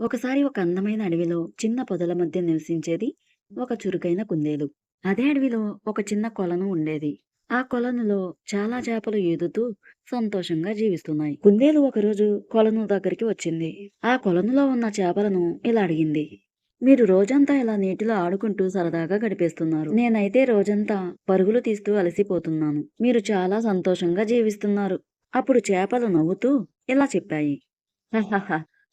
ఒకసారి ఒక అందమైన అడవిలో చిన్న పొదల మధ్య నివసించేది ఒక చురుకైన కుందేలు. అదే అడవిలో ఒక చిన్న కొలను ఉండేది. ఆ కొలనులో చాలా చేపలు ఈదుతూ సంతోషంగా జీవిస్తున్నాయి. కుందేలు ఒకరోజు కొలను దగ్గరికి వచ్చింది. ఆ కొలనులో ఉన్న చేపలను ఇలా అడిగింది. మీరు రోజంతా ఇలా నీటిలో ఆడుకుంటూ సరదాగా గడిపేస్తున్నారు. నేనైతే రోజంతా పరుగులు తీస్తూ అలసిపోతున్నాను. మీరు చాలా సంతోషంగా జీవిస్తున్నారు. అప్పుడు చేపలు నవ్వుతూ ఇలా చెప్పాయి.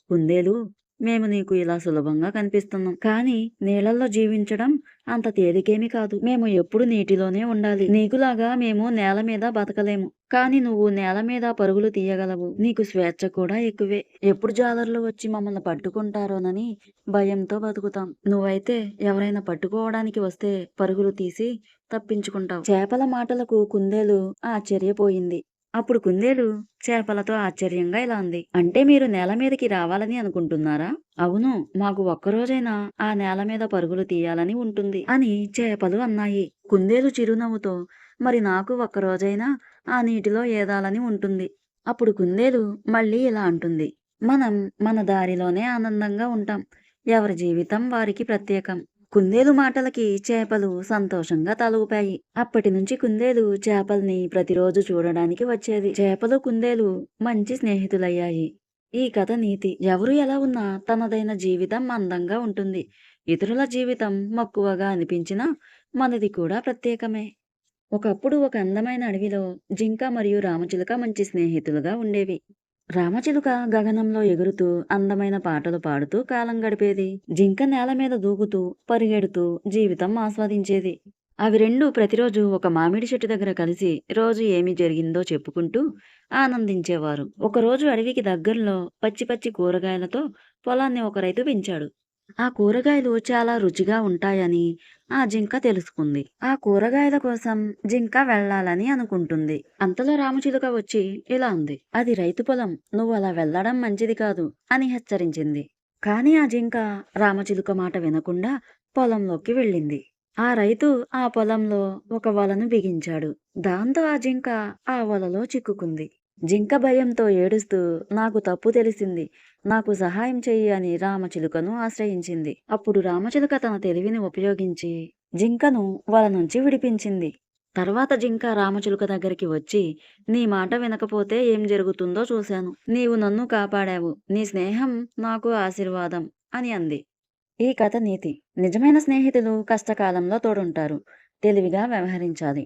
కుందేలు మేము నీకు ఇలా సులభంగా కనిపిస్తున్నాం. కానీ నీళ్ళల్లో జీవించడం అంత తేలికేమీ కాదు. మేము ఎప్పుడు నీటిలోనే ఉండాలి. నీకులాగా మేము నేల మీద బతకలేము. కానీ నువ్వు నేల మీద పరుగులు తీయగలవు. నీకు స్వేచ్ఛ కూడా ఎక్కువే. ఎప్పుడు జాలర్లు వచ్చి మమ్మల్ని పట్టుకుంటారోనని భయంతో బతుకుతాం. నువ్వైతే ఎవరైనా పట్టుకోవడానికి వస్తే పరుగులు తీసి తప్పించుకుంటావు. చేపల మాటలకు కుందేలు ఆశ్చర్యపోయింది. అప్పుడు కుందేలు చేపలతో ఆశ్చర్యంగా ఇలా అంది. అంటే మీరు నేల మీదకి రావాలని అనుకుంటున్నారా? అవును మాకు ఒక్కరోజైనా ఆ నేల మీద పరుగులు తీయాలని ఉంటుంది అని చేపలు అన్నాయి. కుందేలు చిరునవ్వుతో మరి నాకు ఒక్కరోజైనా ఆ నీటిలో ఏదాలని ఉంటుంది. అప్పుడు కుందేలు మళ్ళీ ఇలా అంటుంది. మనం మన దారిలోనే ఆనందంగా ఉంటాం. ఎవరి జీవితం వారికి ప్రత్యేకం. కుందేలు మాటలకి చేపలు సంతోషంగా తలూపాయి. అప్పటి నుంచి కుందేలు చేపల్ని ప్రతిరోజు చూడడానికి వచ్చేది. చేపలు కుందేలు మంచి స్నేహితులయ్యాయి. ఈ కథ నీతి. ఎవరు ఎలా ఉన్నా తనదైన జీవితం అందంగా ఉంటుంది. ఇతరుల జీవితం మక్కువగా అనిపించినా మనది కూడా ప్రత్యేకమే. ఒకప్పుడు ఒక అందమైన అడవిలో జింక మరియు రామచిలుక మంచి స్నేహితులుగా ఉండేవి. రామచిలుక గగనంలో ఎగురుతూ అందమైన పాటలు పాడుతూ కాలం గడిపేది. జింక నేల మీద దూకుతూ పరిగెడుతూ జీవితం ఆస్వాదించేది. అవి రెండు ప్రతిరోజు ఒక మామిడి చెట్టు దగ్గర కలిసి రోజు ఏమి జరిగిందో చెప్పుకుంటూ ఆనందించేవారు. ఒకరోజు అడవికి దగ్గరలో పచ్చి పచ్చి కూరగాయలతో పొలాన్ని ఒక రైతు పెంచాడు. ఆ కూరగాయలు చాలా రుచిగా ఉంటాయని ఆ జింక తెలుసుకుంది. ఆ కూరగాయల కోసం జింక వెళ్ళాలని అనుకుంటుంది. అంతలో రామచిలుక వచ్చి ఇలా ఉంది. అది రైతు పొలం. నువ్వు అలా వెళ్ళడం మంచిది కాదు అని హెచ్చరించింది. కాని ఆ జింక రామచిలుక మాట వినకుండా పొలంలోకి వెళ్ళింది. ఆ రైతు ఆ పొలంలో ఒక వలను బిగించాడు. దాంతో ఆ జింక ఆ వలలో చిక్కుకుంది. జింక భయంతో ఏడుస్తూ నాకు తప్పు తెలిసింది. నాకు సహాయం చెయ్యి అని రామచిలుకను ఆశ్రయించింది. అప్పుడు రామచిలుక తన తెలివిని ఉపయోగించి జింకను వాళ్ళ నుంచి విడిపించింది. తర్వాత జింక రామచిలుక దగ్గరికి వచ్చి నీ మాట వినకపోతే ఏం జరుగుతుందో చూశాను. నీవు నన్ను కాపాడావు. నీ స్నేహం నాకు ఆశీర్వాదం అని అంది. ఈ కథ నీతి. నిజమైన స్నేహితులు కష్టకాలంలో తోడుంటారు. తెలివిగా వ్యవహరించాలి.